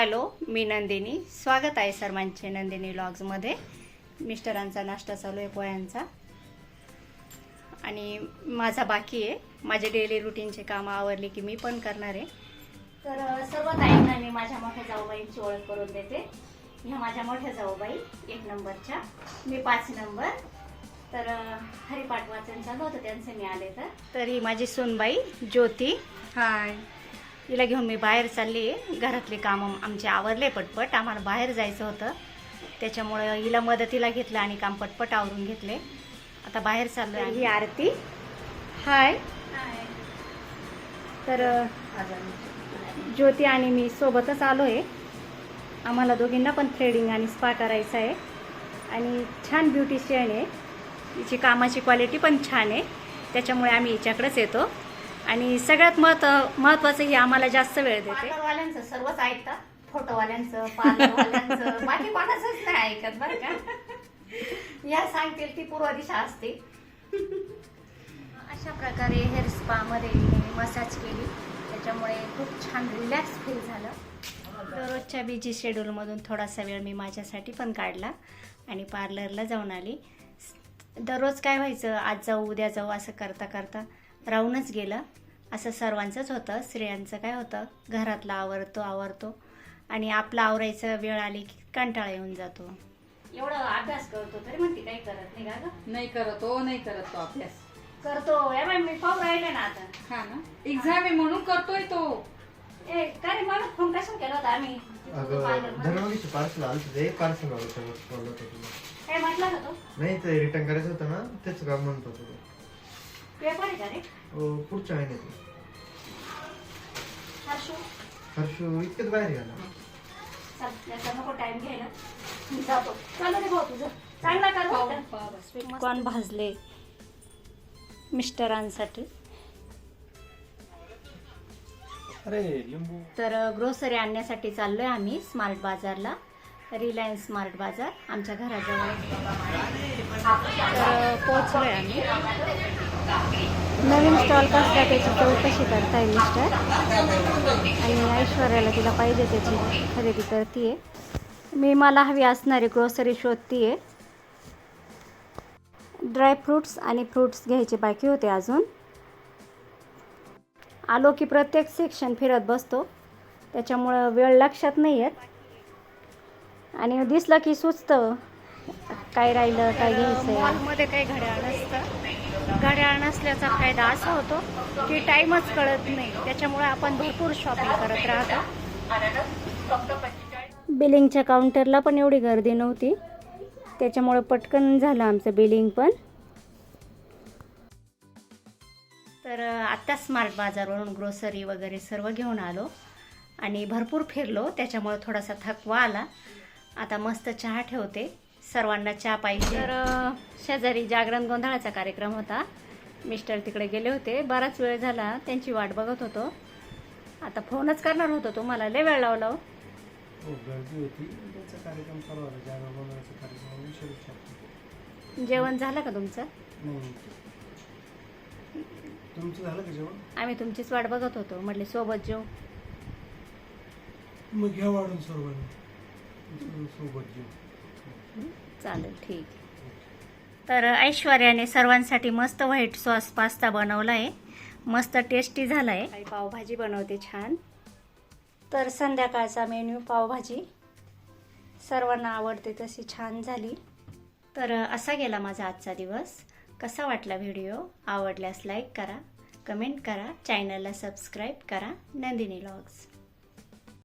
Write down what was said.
Hello मी नंदिनी. स्वागत आहे सर्वांचे नंदिनी लॉग्समध्ये मिस्टरांचा नाश्ता चालू आहे पोह्यांचा. आणि माझा बाकी आहे. माझे डेली रुटीनचे कामं आवरली की मी पण करणार आहे. तर सर्व ताईंना मी माझ्या मोठ्या जाऊबाईंची ओळख करून देते. ह्या माझ्या मोठ्या जाऊबाई एक नंबरच्या. मी पाच नंबर. तर हरिपाठ वाचन चालू होतं त्यांचं मी आले तर. ही माझी सोनबाई ज्योती. हाय हिला घेऊन मी बाहेर चालली. आहे घरातले कामं आमचे आवरले पटपट. आम्हाला बाहेर जायचं होतं. त्याच्यामुळं हिला मदतीला घेतलं आणि काम पटपट आवरून घेतले. आता बाहेर चाललो आहे ही आरती? हाय. तर ज्योती आणि मी सोबतच आलो आहे आम्हाला दोघींना पण थ्रेडिंग आणि स्पा करायचं आहे. आणि छान ब्युटिशियन आहे. हिची कामाची क्वालिटी पण छान आहे. त्याच्यामुळे आम्ही हिच्याकडेच येतो. आणि सगळ्यात महत्त्व महत्वाचं ही आम्हाला जास्त वेळ देते. पार्लरवाल्यांचं सर्वच ऐकतात. फोटोवाल्यांचं पार्लरवाल्यांचं. बाकी कोणाचंच नाही ऐकत बरं का? या सांगतील ती पूर्व दिशा असते. अशा प्रकारे हेअर स्पामध्ये मसाज केली. त्याच्यामुळे खूप छान रिलॅक्स फील झालं. दररोजच्या बिझी शेड्यूलमधून थोडासा वेळ मी माझ्यासाठी पण काढला आणि पार्लरला जाऊन आली. दररोज काय व्हायचं? आज जाऊ उद्या जाऊ असं करता करता राहूनच गेलं. असं सर्वांचंच होतं. स्त्रियांचं काय होतं? घरातला आवरतो आवरतो. आणि आपला आवरायचं वेळ आली की कंटाळा येऊन जातो. एवढं अभ्यास करतो तरी म्हणते काही करत नाही का गं? नाही करत हो नाही करत तो अभ्यास. करतो. या बाई मी पाहू राहिले ना आता. हा ना? एक्झाम आहे म्हणून करतोय तो. ए काय रे मला फोन कशाला केला होता आम्ही? अगं पार्लरमध्ये. धनवाडीचं पार्सल आलं ते पार्सल आलं होतं तुला. काय म्हटलं का तो? नाही ते रिटर्न करायचं होतं ना तेच काम म्हणत होतो तो. पेपर आहे का रे? अहो, पुढच्या महिन्यात हर्षू? बाहेर गेला चल याचा नको टाइम घ्यायला मी जातो. चालू रे भाऊ तुझं चांगला कर पाव- बरं का? पाव बस. स्वीट कॉर्न भाजले? मिस्टरांसाठी. अरे लिंबू. तर ग्रोसरी आणण्यासाठी चाललोय आम्ही स्मार्ट बाजारला. रिलायन्स स्मार्ट बाजार आमच्या घराजवळ. तर पोहोचलोय आम्ही. नवीन स्टॉल कसला त्याची चौकशी करताय मिस्टर आणि ऐश्वर्याला तिला पाहिजे त्याची खरेदी करते मी मला हवी असणारी ग्रोसरी शोधतीये. ड्रायफ्रूट्स आणि फ्रूट्स घ्यायचे बाकी होते अजून. आलो की प्रत्येक सेक्शन फिरत बसतो. त्याच्यामुळं वेळ लक्षात नाही येत आणि दिसलं की सुचतं काय राहिलं काय घ्यायचं मॉलमध्ये काही घड्याळ नसतं. घड्याळ नसल्याचा फायदा असा होतो की टाईमच कळत नाही. त्याच्यामुळे आपण भरपूर शॉपिंग करत राहतो. बिलिंगच्या काउंटरला पण एवढी गर्दी नव्हती. त्याच्यामुळे पटकन झालं आमचं बिलिंग पण. तर आत्ता स्मार्ट बाजारवरून ग्रोसरी वगैरे सर्व घेऊन आलो. आणि भरपूर फिरलो. त्याच्यामुळे थोडासा थकवा आला. आता मस्त चहा ठेवते. सर्वांना चहा पाहिजे. तर शेजारी जागरण गोंधळाचा कार्यक्रम होता. मिस्टर तिकडे गेले होते. बराच वेळ झाला त्यांची वाट बघत होतो. आता फोनच करणार होतो तुम्हाला. लय वेळ लावला हो. हो जेवण झालं का तुमचं? नाही. तुमचं झालं का जेवण? आम्ही तुमचीच वाट बघत होतो. म्हटले सोबत जेऊ. मग घ्या वाढून सर्वांनी. सोबत जेवण चालेल ठीक. तर ऐश्वर्याने सर्वांसाठी मस्त व्हाईट सॉस पास्ता बनवला आहे मस्त टेस्टी झाला आहे पावभाजी बनवते छान. तर संध्याकाळचा मेन्यू पावभाजी. सर्वांना आवडते तशी छान झाली. तर असा गेला माझा आजचा दिवस. कसा वाटला व्हिडिओ आवडल्यास लाईक करा कमेंट करा चॅनलला सबस्क्राईब करा. नंदिनी लॉग्स